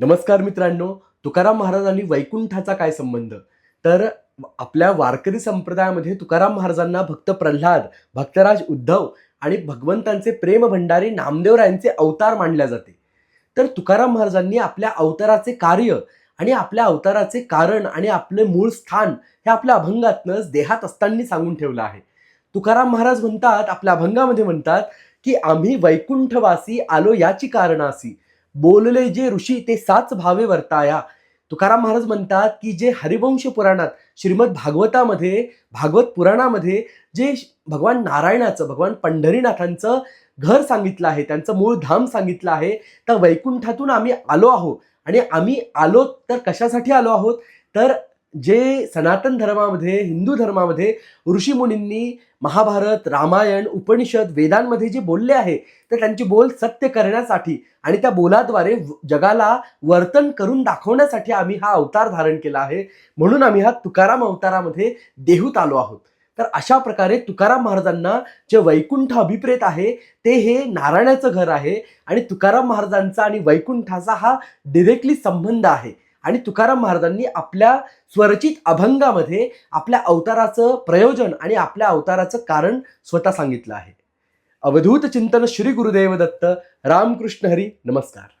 नमस्कार मित्रांनो तुकाराम महाराज आणि वैकुंठाचा काय संबंध? तर आपल्या वारकरी संप्रदायामध्ये तुकाराम महाराजांना भक्त प्रल्हाद भक्तराज उद्धव आणि भगवंतांचे प्रेम भंडारी नामदेवरायांचे अवतार मानल्या जाते. तर तुकाराम महाराजांनी आपल्या अवताराचे कार्य आणि आपल्या अवताराचे कारण आणि आपले मूळ स्थान हे आपल्या अभंगातनंच देहात असताना सांगून ठेवलं आहे. तुकाराम महाराज म्हणतात आपल्या अभंगामध्ये म्हणतात की आम्ही वैकुंठवासी आलो याची कारणासी. बोलले जे ऋषी ते साच भावे वर्ताया. तुकाराम महाराज म्हणतात की जे हरिवंश पुराणात श्रीमद भागवतामध्ये भागवत पुराणामध्ये जे भगवान नारायणाचं भगवान पंढरीनाथांचं घर सांगितलं आहे त्यांचं मूळ धाम सांगितलं आहे तर वैकुंठातून आम्ही आलो आहोत आणि आम्ही आलो तर कशासाठी आलो आहोत? तर जे सनातन धर्मामध्ये हिंदू धर्मामध्ये ऋषीमुनींनी महाभारत रामायण उपनिषद वेदांमध्ये जे बोलले आहे तर त्यांची बोल सत्य करण्यासाठी आणि त्या बोलाद्वारे जगाला वर्तन करून दाखवण्यासाठी आम्ही हा अवतार धारण केला आहे. म्हणून आम्ही हा तुकाराम अवतारामध्ये देहूत आलो आहोत. तर अशा प्रकारे तुकाराम महाराजांना जे वैकुंठ अभिप्रेत आहे ते हे नारायणाचं घर आहे आणि तुकाराम महाराजांचा आणि वैकुंठाचा हा डिरेक्टली संबंध आहे. आणि तुकाराम महाराजांनी आपल्या स्वरचित अभंगामध्ये आपल्या अवताराचं प्रयोजन आणि आपल्या अवताराचं कारण स्वतः सांगितलं आहे. अवधूत चिंतन श्री गुरुदेव दत्त. रामकृष्ण हरी. नमस्कार.